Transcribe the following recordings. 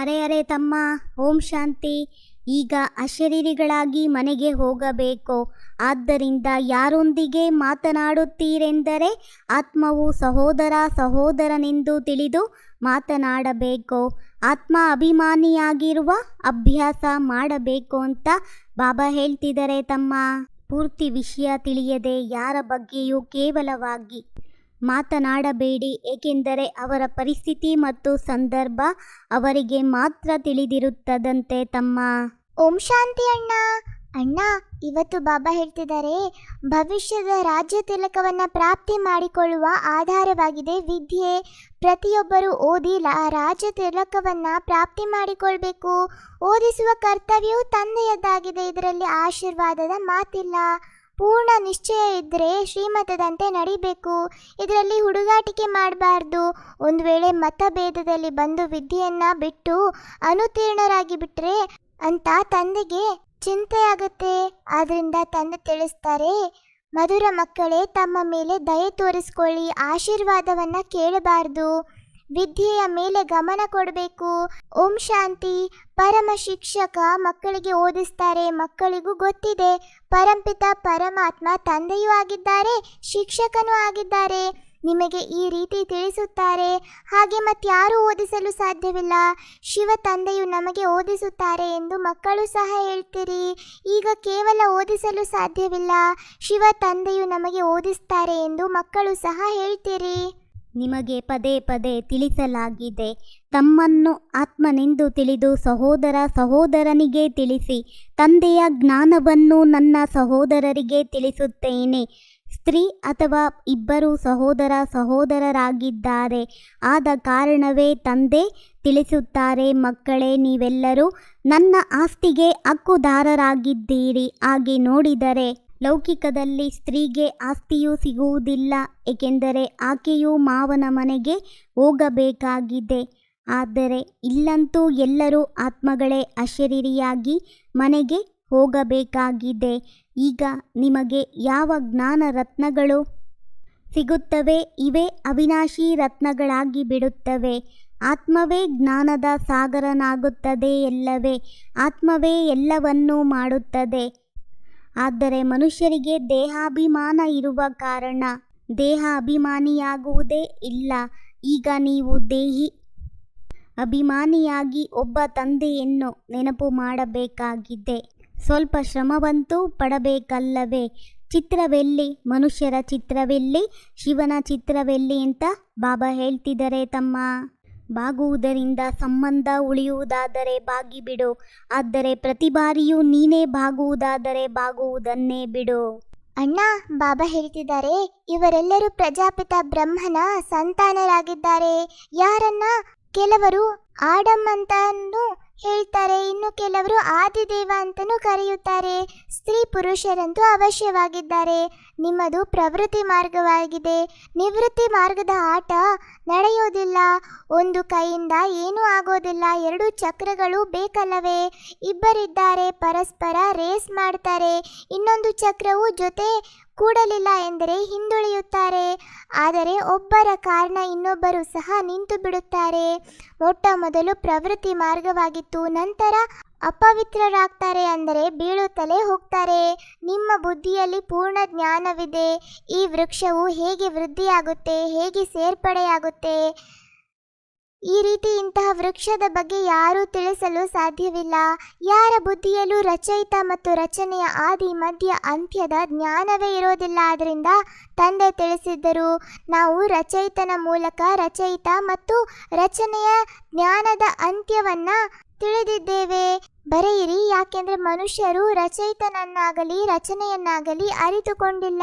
ಅರೆ ಅರೆ ತಮ್ಮ, ಓಂ ಶಾಂತಿ. ಈಗ ಅಶರೀರಿಗಳಾಗಿ ಮನೆಗೆ ಹೋಗಬೇಕು. ಆದ್ದರಿಂದ ಯಾರೊಂದಿಗೆ ಮಾತನಾಡುತ್ತೀರೆಂದರೆ ಆತ್ಮವು ಸಹೋದರ ಸಹೋದರನೆಂದು ತಿಳಿದು ಮಾತನಾಡಬೇಕು? ಆತ್ಮ ಅಭಿಮಾನಿಯಾಗಿರುವ ಅಭ್ಯಾಸ ಮಾಡಬೇಕು ಅಂತ ಬಾಬಾ ಹೇಳ್ತಿದ್ದಾರೆ ತಮ್ಮ. ಪೂರ್ತಿ ವಿಷಯ ತಿಳಿಯದೆ ಯಾರ ಬಗ್ಗೆಯೂ ಕೇವಲವಾಗಿ ಮಾತನಾಡಬೇಡಿ, ಏಕೆಂದರೆ ಅವರ ಪರಿಸ್ಥಿತಿ ಮತ್ತು ಸಂದರ್ಭ ಅವರಿಗೆ ಮಾತ್ರ ತಿಳಿದಿರುತ್ತದಂತೆ ತಮ್ಮ. ಓಂ ಶಾಂತಿ ಅಣ್ಣ. ಅಣ್ಣ, ಇವತ್ತು ಬಾಬಾ ಹೇಳ್ತಿದ್ದಾರೆ, ಭವಿಷ್ಯದ ರಾಜ್ಯ ತಿಲಕವನ್ನ ಪ್ರಾಪ್ತಿ ಮಾಡಿಕೊಳ್ಳುವ ಆಧಾರವಾಗಿದೆ ವಿದ್ಯೆ. ಪ್ರತಿಯೊಬ್ಬರು ಓದಿ ರಾಜ್ಯ ತಿಲಕವನ್ನ ಪ್ರಾಪ್ತಿ ಮಾಡಿಕೊಳ್ಬೇಕು. ಓದಿಸುವ ಕರ್ತವ್ಯವು ತಂದೆಯದ್ದಾಗಿದೆ, ಇದರಲ್ಲಿ ಆಶೀರ್ವಾದದ ಮಾತಿಲ್ಲ. ಪೂರ್ಣ ನಿಶ್ಚಯ ಇದ್ದರೆ ಶ್ರೀಮತದಂತೆ ನಡಿಬೇಕು. ಇದರಲ್ಲಿ ಹುಡುಗಾಟಿಕೆ ಮಾಡಬಾರ್ದು. ಒಂದು ವೇಳೆ ಮತಭೇದದಲ್ಲಿ ಬಂದು ವಿದ್ಯೆಯನ್ನ ಬಿಟ್ಟು ಅನುತೀರ್ಣರಾಗಿ ಬಿಟ್ಟರೆ ಅಂತ ತಂದೆಗೆ ಚಿಂತೆ ಆಗುತ್ತೆ ಆದ್ರಿಂದ ತಂದೆ ತಿಳಿಸ್ತಾರೆ, ಮಧುರ ಮಕ್ಕಳೇ, ತಮ್ಮ ಮೇಲೆ ದಯೆ ತೋರಿಸ್ಕೊಳ್ಳಿ, ಆಶೀರ್ವಾದವನ್ನ ಕೇಳಬಾರ್ದು. ವಿದ್ಯೆಯ ಮೇಲೆ ಗಮನ ಕೊಡಬೇಕು. ಓಂ ಶಾಂತಿ. ಪರಮ ಶಿಕ್ಷಕ ಮಕ್ಕಳಿಗೆ ಓದಿಸ್ತಾರೆ. ಮಕ್ಕಳಿಗೂ ಗೊತ್ತಿದೆ, ಪರಂಪಿತ ಪರಮಾತ್ಮ ತಂದೆಯೂ ಆಗಿದ್ದಾರೆ, ಶಿಕ್ಷಕನೂ ಆಗಿದ್ದಾರೆ. ನಿಮಗೆ ಈ ರೀತಿ ತಿಳಿಸುತ್ತಾರೆ. ಹಾಗೆ ಮತ್ತಾರೂ ಓದಿಸಲು ಸಾಧ್ಯವಿಲ್ಲ. ಶಿವ ತಂದೆಯು ನಮಗೆ ಓದಿಸುತ್ತಾರೆ ಎಂದು ಮಕ್ಕಳು ಸಹ ಹೇಳ್ತೀರಿ. ಈಗ ಕೇವಲ ಓದಿಸಲು ಸಾಧ್ಯವಿಲ್ಲ. ಶಿವ ತಂದೆಯು ನಮಗೆ ಓದಿಸ್ತಾರೆ ಎಂದು ಮಕ್ಕಳು ಸಹ ಹೇಳ್ತೀರಿ. ನಿಮಗೆ ಪದೇ ಪದೇ ತಿಳಿಸಲಾಗಿದೆ. ತಮ್ಮನ್ನು ಆತ್ಮನೆಂದು ತಿಳಿದು ಸಹೋದರ ಸಹೋದರನಿಗೆ ತಿಳಿಸಿ, ತಂದೆಯ ಜ್ಞಾನವನ್ನು ನನ್ನ ಸಹೋದರರಿಗೆ ತಿಳಿಸುತ್ತೇನೆ. ಸ್ತ್ರೀ ಅಥವಾ ಇಬ್ಬರು ಸಹೋದರ ಸಹೋದರರಾಗಿದ್ದಾರೆ. ಆದ ಕಾರಣವೇ ತಂದೆ ತಿಳಿಸುತ್ತಾರೆ, ಮಕ್ಕಳೇ, ನೀವೆಲ್ಲರೂ ನನ್ನ ಆಸ್ತಿಗೆ ಹಕ್ಕುದಾರರಾಗಿದ್ದೀರಿ. ಹಾಗೆ ನೋಡಿದರೆ ಲೌಕಿಕದಲ್ಲಿ ಸ್ತ್ರೀಗೆ ಆಸ್ತಿಯೂ ಸಿಗುವುದಿಲ್ಲ, ಏಕೆಂದರೆ ಆಕೆಯು ಮಾವನ ಮನೆಗೆ ಹೋಗಬೇಕಾಗಿದೆ. ಆದರೆ ಇಲ್ಲಂತೂ ಎಲ್ಲರೂ ಆತ್ಮಗಳೇ ಅಶರೀರಿಯಾಗಿ ಮನೆಗೆ ಹೋಗಬೇಕಾಗಿದೆ. ಈಗ ನಿಮಗೆ ಯಾವ ಜ್ಞಾನ ರತ್ನಗಳು ಸಿಗುತ್ತವೆ? ಇವೇ ಅವಿನಾಶಿ ರತ್ನಗಳಾಗಿ ಬಿಡುತ್ತವೆ. ಆತ್ಮವೇ ಜ್ಞಾನದ ಸಾಗರನಾಗುತ್ತದೆ ಎಲ್ಲವೇ. ಆತ್ಮವೇ ಎಲ್ಲವನ್ನೂ ಮಾಡುತ್ತದೆ. ಆದರೆ ಮನುಷ್ಯರಿಗೆ ದೇಹಾಭಿಮಾನ ಇರುವ ಕಾರಣ ದೇಹ ಅಭಿಮಾನಿಯಾಗುವುದೇ ಇಲ್ಲ. ಈಗ ನೀವು ದೇಹಿ ಅಭಿಮಾನಿಯಾಗಿ ಒಬ್ಬ ತಂದೆಯನ್ನು ನೆನಪು ಮಾಡಬೇಕಾಗಿದೆ. ಸ್ವಲ್ಪ ಶ್ರಮವಂತೂ ಪಡಬೇಕಲ್ಲವೇ? ಚಿತ್ರವೆಲ್ಲಿ? ಮನುಷ್ಯರ ಚಿತ್ರವೆಲ್ಲಿ? ಶಿವನ ಚಿತ್ರವೆಲ್ಲಿ ಅಂತ ಬಾಬಾ ಹೇಳ್ತಿದ್ದಾರೆ ತಮ್ಮ. ಬಾಗುವುದರಿಂದ ಸಂಬಂಧ ಉಳಿಯುವುದಾದರೆ ಬಾಗಿಬಿಡು ಆದರೆ ಪ್ರತಿ ಬಾರಿಯೂ ನೀನೇ ಬಾಗುವುದಾದರೆ ಬಾಗುವುದನ್ನೇ ಬಿಡು. ಅಣ್ಣ, ಬಾಬಾ ಹೇಳ್ತಿದ್ದಾರೆ, ಇವರೆಲ್ಲರೂ ಪ್ರಜಾಪಿತ ಬ್ರಹ್ಮನ ಸಂತಾನರಾಗಿದ್ದಾರೆ. ಯಾರನ್ನ? ಕೆಲವರು ಆಡಮ್ ಅಂತಾನು ಹೇಳ್ತಾರೆ, ಇನ್ನು ಕೆಲವರು ಆದಿದೇವ ಅಂತಲೂ ಕರೆಯುತ್ತಾರೆ, ಸ್ತ್ರೀ ಪುರುಷರಂತೂ ಅವಶ್ಯವಾಗಿದ್ದಾರೆ. ನಿಮ್ಮದು ಪ್ರವೃತ್ತಿ ಮಾರ್ಗವಾಗಿದೆ. ನಿವೃತ್ತಿ ಮಾರ್ಗದ ಆಟ ನಡೆಯೋದಿಲ್ಲ. ಒಂದು ಕೈಯಿಂದ ಏನೂ ಆಗೋದಿಲ್ಲ. ಎರಡು ಚಕ್ರಗಳು ಬೇಕಲ್ಲವೇ? ಇಬ್ಬರಿದ್ದಾರೆ, ಪರಸ್ಪರ ರೇಸ್ ಮಾಡ್ತಾರೆ. ಇನ್ನೊಂದು ಚಕ್ರವು ಜೊತೆ ಕೂಡಲಿಲ್ಲ ಎಂದರೆ ಹಿಂದುಳಿಯುತ್ತಾರೆ. ಆದರೆ ಒಬ್ಬರ ಕಾರಣ ಇನ್ನೊಬ್ಬರು ಸಹ ನಿಂತು ಬಿಡುತ್ತಾರೆ. ಮೊಟ್ಟ ಮೊದಲು ಪ್ರವೃತ್ತಿ ಮಾರ್ಗವಾಗಿತ್ತು, ನಂತರ ಅಪವಿತ್ರರಾಗ್ತಾರೆ ಅಂದರೆ ಬೀಳುತ್ತಲೇ ಹೋಗ್ತಾರೆ. ನಿಮ್ಮ ಬುದ್ಧಿಯಲ್ಲಿ ಪೂರ್ಣ ಜ್ಞಾನವಿದೆ. ಈ ವೃಕ್ಷವು ಹೇಗೆ ವೃದ್ಧಿಯಾಗುತ್ತೆ, ಹೇಗೆ ಸೇರ್ಪಡೆಯಾಗುತ್ತೆ? ಈ ರೀತಿ ಇಂತಹ ವೃಕ್ಷದ ಬಗ್ಗೆ ಯಾರೂ ತಿಳಿಸಲು ಸಾಧ್ಯವಿಲ್ಲ. ಯಾರ ಬುದ್ಧಿಯಲ್ಲೂ ರಚಯಿತ ಮತ್ತು ರಚನೆಯ ಆದಿ, ಮಧ್ಯ, ಅಂತ್ಯದ ಜ್ಞಾನವೇ ಇರೋದಿಲ್ಲ. ಆದ್ದರಿಂದ ತಂದೆ ತಿಳಿಸಿದ್ದರು, ನಾವು ರಚಯಿತನ ಮೂಲಕ ರಚಯಿತ ಮತ್ತು ರಚನೆಯ ಜ್ಞಾನದ ಅಂತ್ಯವನ್ನ ತಿಳಿದಿದ್ದೇವೆ. ಬರೆಯಿರಿ, ಯಾಕೆಂದ್ರೆ ಮನುಷ್ಯರು ರಚಯಿತನನ್ನಾಗಲಿ, ರಚನೆಯನ್ನಾಗಲಿ ಅರಿತುಕೊಂಡಿಲ್ಲ.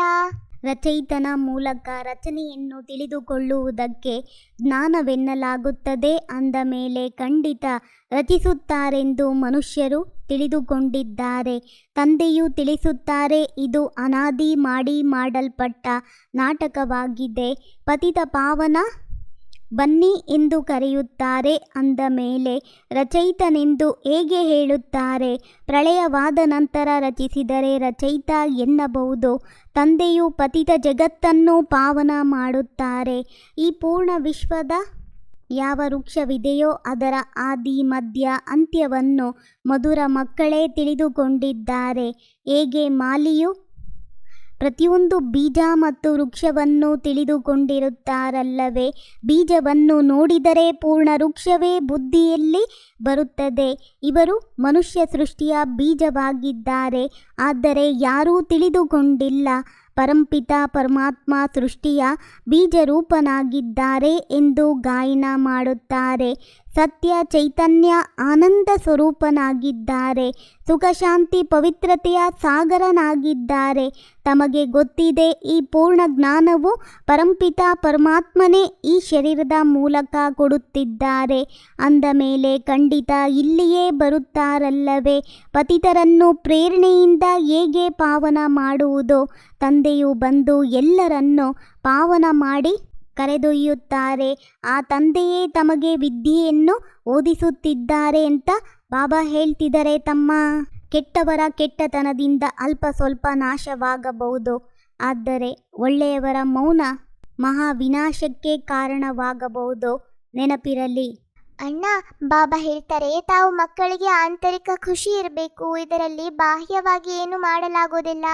ರಚಯಿತನ ಮೂಲಕ ರಚನೆಯನ್ನು ತಿಳಿದುಕೊಳ್ಳುವುದಕ್ಕೆ ಜ್ಞಾನವೆನ್ನಲಾಗುತ್ತದೆ. ಅಂದ ಮೇಲೆ ಖಂಡಿತ ರಚಿಸುತ್ತಾರೆಂದು ಮನುಷ್ಯರು ತಿಳಿದುಕೊಂಡಿದ್ದಾರೆ. ತಂದೆಯು ತಿಳಿಸುತ್ತಾರೆ, ಇದು ಅನಾದಿ ಮಾಡಿ ಮಾಡಲ್ಪಟ್ಟ ನಾಟಕವಾಗಿದೆ. ಪತಿತ ಪಾವನ ಬನ್ನಿ ಎಂದು ಕರೆಯುತ್ತಾರೆ ಅಂದ ಮೇಲೆ ರಚಯಿತನೆಂದು ಹೇಗೆ ಹೇಳುತ್ತಾರೆ? ಪ್ರಳಯವಾದ ನಂತರ ರಚಿಸಿದರೆ ರಚಯಿತ ಎನ್ನಬಹುದು. ತಂದೆಯು ಪತಿತ ಜಗತ್ತನ್ನು ಪಾವನ ಮಾಡುತ್ತಾರೆ. ಈ ಪೂರ್ಣ ವಿಶ್ವದ ಯಾವ ವೃಕ್ಷವಿದೆಯೋ ಅದರ ಆದಿ, ಮಧ್ಯ, ಅಂತ್ಯವನ್ನು ಮಧುರ ಮಕ್ಕಳೇ ತಿಳಿದುಕೊಂಡಿದ್ದಾರೆ. ಹೇಗೆ ಮಾಲಿಯು ಪ್ರತಿಯೊಂದು ಬೀಜ ಮತ್ತು ವೃಕ್ಷವನ್ನು ತಿಳಿದುಕೊಂಡಿರುತ್ತಾರಲ್ಲವೇ? ಬೀಜವನ್ನು ನೋಡಿದರೆ ಪೂರ್ಣ ವೃಕ್ಷವೇ ಬುದ್ಧಿಯಲ್ಲಿ ಬರುತ್ತದೆ. ಇವರು ಮನುಷ್ಯ ಸೃಷ್ಟಿಯ ಬೀಜವಾಗಿದ್ದಾರೆ. ಆದರೆ ಯಾರೂ ತಿಳಿದುಕೊಂಡಿಲ್ಲ. ಪರಂಪಿತ ಪರಮಾತ್ಮ ಸೃಷ್ಟಿಯ ಬೀಜರೂಪನಾಗಿದ್ದಾರೆ ಎಂದು ಗಾಯನ ಮಾಡುತ್ತಾರೆ. ಸತ್ಯ ಚೈತನ್ಯ ಆನಂದ ಸ್ವರೂಪನಾಗಿದ್ದಾರೆ. ಸುಖಶಾಂತಿ ಪವಿತ್ರತೆಯ ಸಾಗರನಾಗಿದ್ದಾರೆ. ತಮಗೆ ಗೊತ್ತಿದೆ ಈ ಪೂರ್ಣ ಜ್ಞಾನವು ಪರಂಪಿತ ಪರಮಾತ್ಮನೇ ಈ ಶರೀರದ ಮೂಲಕ ಕೊಡುತ್ತಿದ್ದಾರೆ. ಅಂದ ಮೇಲೆ ಖಂಡಿತ ಇಲ್ಲಿಯೇ ಬರುತ್ತಾರಲ್ಲವೇ? ಪತಿತರನ್ನು ಪ್ರೇರಣೆಯಿಂದ ಹೇಗೆ ಪಾವನ ಮಾಡುವುದು? ತಂದೆಯು ಬಂದು ಎಲ್ಲರನ್ನು ಪಾವನ ಮಾಡಿ ಕರೆದೊಯ್ಯುತ್ತಾರೆ. ಆ ತಂದೆಯೇ ತಮಗೆ ವಿದ್ಯೆಯನ್ನು ಓದಿಸುತ್ತಿದ್ದಾರೆ ಅಂತ ಬಾಬಾ ಹೇಳ್ತಿದ್ದಾರೆ. ತಮ್ಮ ಕೆಟ್ಟವರ ಕೆಟ್ಟತನದಿಂದ ಅಲ್ಪ ಸ್ವಲ್ಪ ನಾಶವಾಗಬಹುದು. ಆದರೆ ಒಳ್ಳೆಯವರ ಮೌನ ಮಹಾ ವಿನಾಶಕ್ಕೆ ಕಾರಣವಾಗಬಹುದು. ನೆನಪಿರಲಿ ಅಣ್ಣ, ಬಾಬಾ ಹೇಳ್ತಾರೆ, ತಾವು ಮಕ್ಕಳಿಗೆ ಆಂತರಿಕ ಖುಷಿ ಇರಬೇಕು, ಇದರಲ್ಲಿ ಬಾಹ್ಯವಾಗಿ ಏನು ಮಾಡಲಾಗೋದಿಲ್ಲ.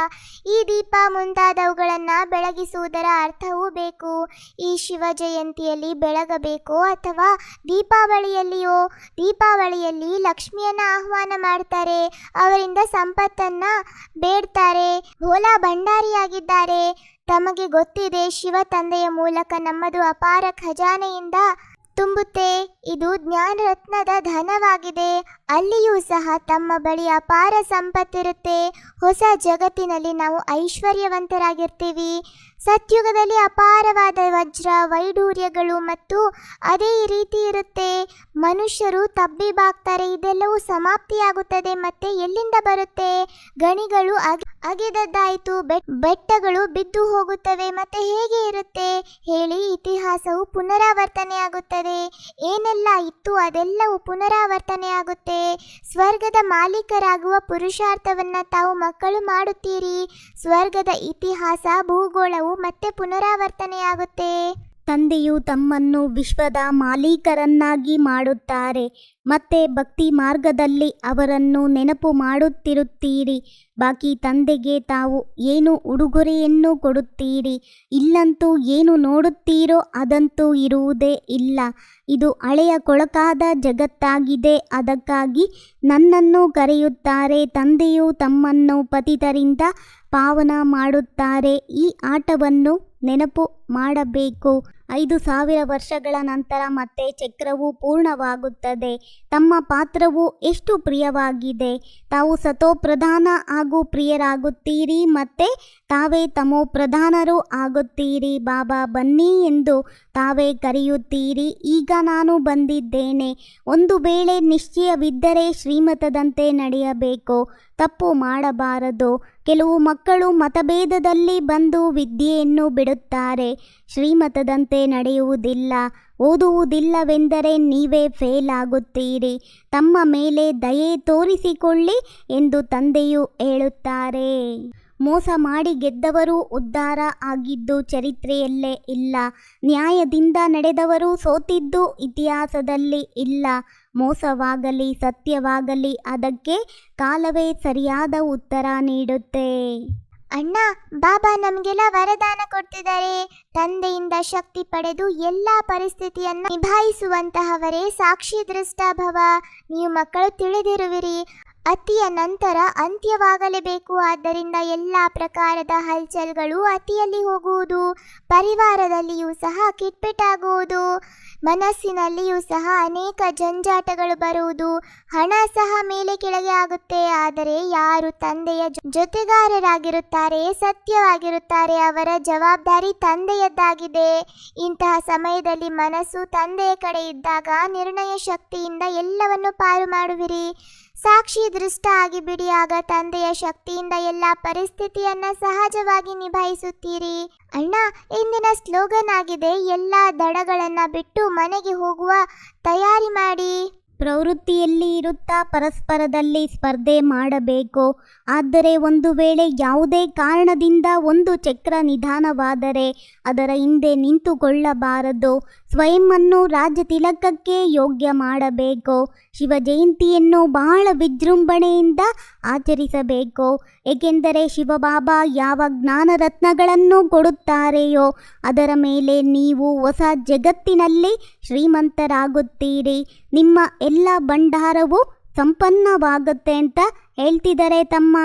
ಈ ದೀಪ ಮುಂತಾದವುಗಳನ್ನು ಬೆಳಗಿಸುವುದರ ಅರ್ಥವೂ ಬೇಕು. ಈ ಶಿವ ಜಯಂತಿಯಲ್ಲಿ ಬೆಳಗಬೇಕು ಅಥವಾ ದೀಪಾವಳಿಯಲ್ಲಿಯೋ? ದೀಪಾವಳಿಯಲ್ಲಿ ಲಕ್ಷ್ಮಿಯನ್ನು ಆಹ್ವಾನ ಮಾಡ್ತಾರೆ, ಅವರಿಂದ ಸಂಪತ್ತನ್ನು ಬೇಡ್ತಾರೆ, ಭೋಲಾ ಭಂಡಾರಿಯಾಗಿದ್ದಾರೆ. ತಮಗೆ ಗೊತ್ತಿದೆ, ಶಿವ ತಂದೆಯ ಮೂಲಕ ನಮ್ಮದು ಅಪಾರ ಖಜಾನೆಯಿಂದ ತುಂಬುತ್ತೆ. ಇದು ಜ್ಞಾನರತ್ನದ ಧನವಾಗಿದೆ. ಅಲ್ಲಿಯೂ ಸಹ ತಮ್ಮ ಬಳಿ ಅಪಾರ ಸಂಪತ್ತಿರುತ್ತೆ. ಹೊಸ ಜಗತ್ತಿನಲ್ಲಿ ನಾವು ಐಶ್ವರ್ಯವಂತರಾಗಿರ್ತೀವಿ. ಸತ್ಯುಗದಲ್ಲಿ ಅಪಾರವಾದ ವಜ್ರ, ವೈಡೂರ್ಯಗಳು ಮತ್ತು ಅದೇ ರೀತಿ ಇರುತ್ತೆ. ಮನುಷ್ಯರು ತಬ್ಬಿಬಾಗ್ತಾರೆ. ಇದೆಲ್ಲವೂ ಸಮಾಪ್ತಿಯಾಗುತ್ತದೆ, ಮತ್ತೆ ಎಲ್ಲಿಂದ ಬರುತ್ತೆ? ಗಣಿಗಳು ಅಗೆದದ್ದಾಯಿತು. ಬೆಟ್, ಬೆಟ್ಟಗಳು ಬಿದ್ದು ಹೋಗುತ್ತವೆ, ಮತ್ತೆ ಹೇಗೆ ಇರುತ್ತೆ? ಹೇಳಿ, ಇತಿಹಾಸವು ಪುನರಾವರ್ತನೆಯಾಗುತ್ತದೆ. ಏನೆಲ್ಲ ಇತ್ತು ಅದೆಲ್ಲವೂ ಪುನರಾವರ್ತನೆಯಾಗುತ್ತೆ. ಸ್ವರ್ಗದ ಮಾಲೀಕರಾಗುವ ಪುರುಷಾರ್ಥವನ್ನು ತಾವು ಮಕ್ಕಳು ಮಾಡುತ್ತೀರಿ. ಸ್ವರ್ಗದ ಇತಿಹಾಸ, ಭೂಗೋಳವು ಮತ್ತೆ ಪುನರಾವರ್ತನೆಯಾಗುತ್ತೆ. ತಂದೆಯು ತಮ್ಮನ್ನು ವಿಶ್ವದ ಮಾಲೀಕರನ್ನಾಗಿ ಮಾಡುತ್ತಾರೆ. ಮತ್ತೆ ಭಕ್ತಿ ಮಾರ್ಗದಲ್ಲಿ ಅವರನ್ನು ನೆನಪು ಮಾಡುತ್ತಿರುತ್ತೀರಿ. ಬಾಕಿ ತಂದೆಗೆ ತಾವು ಏನು ಉಡುಗೊರೆಯನ್ನು ಕೊಡುತ್ತೀರಿ? ಇಲ್ಲಂತೂ ಏನು ನೋಡುತ್ತೀರೋ ಅದಂತೂ ಇರುವುದೇ ಇಲ್ಲ. ಇದು ಹಳೆಯ ಕೊಳಕಾದ ಜಗತ್ತಾಗಿದೆ. ಅದಕ್ಕಾಗಿ ನನ್ನನ್ನು ಕರೆಯುತ್ತಾರೆ. ತಂದೆಯು ತಮ್ಮನ್ನು ಪತಿತರಿಂದ ಪಾವನ ಮಾಡುತ್ತಾರೆ. ಈ ಆಟವನ್ನು ನೆನಪು ಮಾಡಬೇಕು. ಐದು ಸಾವಿರ ವರ್ಷಗಳ ನಂತರ ಮತ್ತೆ ಚಕ್ರವು ಪೂರ್ಣವಾಗುತ್ತದೆ. ತಮ್ಮ ಪಾತ್ರವು ಎಷ್ಟು ಪ್ರಿಯವಾಗಿದೆ. ತಾವು ಸತೋಪ್ರಧಾನ ಹಾಗೂ ಪ್ರಿಯರಾಗುತ್ತೀರಿ ಮತ್ತೆ ತಾವೇ ತಮೋ ಪ್ರಧಾನರು ಆಗುತ್ತೀರಿ. ಬಾಬಾ ಬನ್ನಿ ಎಂದು ತಾವೇ ಕರೆಯುತ್ತೀರಿ. ಈಗ ನಾನು ಬಂದಿದ್ದೇನೆ. ಒಂದು ವೇಳೆ ನಿಶ್ಚಯವಿದ್ದರೆ ಶ್ರೀಮತದಂತೆ ನಡೆಯಬೇಕು. ತಪ್ಪು ಮಾಡಬಾರದು. ಕೆಲವು ಮಕ್ಕಳು ಮತಭೇದದಲ್ಲಿ ಬಂದು ವಿದ್ಯೆಯನ್ನು ಬಿಡುತ್ತಾರೆ. ಶ್ರೀಮತದಂತೆ ನಡೆಯುವುದಿಲ್ಲ. ಓದುವುದಿಲ್ಲವೆಂದರೆ ನೀವೇ ಫೇಲ್ ಆಗುತ್ತೀರಿ. ತಮ್ಮ ಮೇಲೆ ದಯೆ ತೋರಿಸಿಕೊಳ್ಳಿ ಎಂದು ತಂದೆಯು ಹೇಳುತ್ತಾರೆ. ಮೋಸ ಮಾಡಿ ಗೆದ್ದವರು ಉದ್ಧಾರ ಆಗಿದ್ದು ಚರಿತ್ರೆಯಲ್ಲೇ ಇಲ್ಲ. ನ್ಯಾಯದಿಂದ ನಡೆದವರು ಸೋತಿದ್ದು ಇತಿಹಾಸದಲ್ಲಿ ಇಲ್ಲ. ಮೋಸವಾಗಲಿ, ಸತ್ಯವಾಗಲಿ, ಅದಕ್ಕೆ ಕಾಲವೇ ಸರಿಯಾದ ಉತ್ತರ ನೀಡುತ್ತೆ. ಅಣ್ಣ, ಬಾಬಾ ನಮಗೆಲ್ಲ ವರದಾನ ಕೊಡ್ತಿದ್ದಾರೆ. ತಂದೆಯಿಂದ ಶಕ್ತಿ ಪಡೆದು ಎಲ್ಲ ಪರಿಸ್ಥಿತಿಯನ್ನು ನಿಭಾಯಿಸುವಂತಹವರೇ ಸಾಕ್ಷಿ ದೃಷ್ಟಾಭವ. ನೀವು ಮಕ್ಕಳು ತಿಳಿದಿರುವಿರಿ. ಅತಿಯ ನಂತರ ಅಂತ್ಯವಾಗಲೇಬೇಕು. ಆದ್ದರಿಂದ ಎಲ್ಲ ಪ್ರಕಾರದ ಹಲ್ಚಲ್ಗಳು ಅತಿಯಲ್ಲಿ ಹೋಗುವುದು, ಪರಿವಾರದಲ್ಲಿಯೂ ಸಹ ಕಿಟ್ಪಿಟಾಗುವುದು, ಮನಸ್ಸಿನಲ್ಲಿಯೂ ಸಹ ಅನೇಕ ಜಂಜಾಟಗಳು ಬರುವುದು, ಹಣ ಸಹ ಮೇಲೆ ಕೆಳಗೆ ಆಗುತ್ತೆ. ಆದರೆ ಯಾರು ತಂದೆಯ ಜೊತೆಗಾರರಾಗಿರುತ್ತಾರೆ, ಸತ್ಯವಾಗಿರುತ್ತಾರೆ, ಅವರ ಜವಾಬ್ದಾರಿ ತಂದೆಯದ್ದಾಗಿದೆ. ಇಂತಹ ಸಮಯದಲ್ಲಿ ಮನಸ್ಸು ತಂದೆಯ ಕಡೆ ಇದ್ದಾಗ ನಿರ್ಣಯ ಶಕ್ತಿಯಿಂದ ಎಲ್ಲವನ್ನು ಪಾರು ಮಾಡುವಿರಿ. ಸಾಕ್ಷಿ ದೃಷ್ಟ ಆಗಿ ಬಿಡಿಯಾಗ ತಂದೆಯ ಶಕ್ತಿಯಿಂದ ಎಲ್ಲ ಪರಿಸ್ಥಿತಿಯನ್ನ ಸಹಜವಾಗಿ ನಿಭಾಯಿಸುತ್ತೀರಿ. ಅಣ್ಣ, ಇಂದಿನ ಸ್ಲೋಗನ್ ಆಗಿದೆ, ಎಲ್ಲ ದಡಗಳನ್ನ ಬಿಟ್ಟು ಮನೆಗೆ ಹೋಗುವ ತಯಾರಿ ಮಾಡಿ. ಪ್ರವೃತ್ತಿಯಲ್ಲಿ ಇರುತ್ತಾ ಪರಸ್ಪರದಲ್ಲಿ ಸ್ಪರ್ಧೆ ಮಾಡಬೇಕು. ಆದರೆ ಒಂದು ವೇಳೆ ಯಾವುದೇ ಕಾರಣದಿಂದ ಒಂದು ಚಕ್ರ ನಿಧಾನವಾದರೆ ಅದರ ಹಿಂದೆ ನಿಂತುಕೊಳ್ಳಬಾರದು. ಸ್ವಯಂವನ್ನು ರಾಜ ತಿಲಕಕ್ಕೆ ಯೋಗ್ಯ ಮಾಡಬೇಕು. ಶಿವ ಜಯಂತಿಯನ್ನು ಬಹಳ ವಿಜೃಂಭಣೆಯಿಂದ ಆಚರಿಸಬೇಕು. ಏಕೆಂದರೆ ಶಿವಬಾಬಾ ಯಾವ ಜ್ಞಾನ ರತ್ನಗಳನ್ನು ಕೊಡುತ್ತಾರೆಯೋ, ಅದರ ಮೇಲೆ ನೀವು ಹೊಸ ಜಗತ್ತಿನಲ್ಲಿ ಶ್ರೀಮಂತರಾಗುತ್ತೀರಿ. ನಿಮ್ಮ ಎಲ್ಲ ಭಂಡಾರವು ಸಂಪನ್ನವಾಗುತ್ತೆ ಅಂತ ಹೇಳ್ತಿದ್ದಾರೆ ತಮ್ಮ.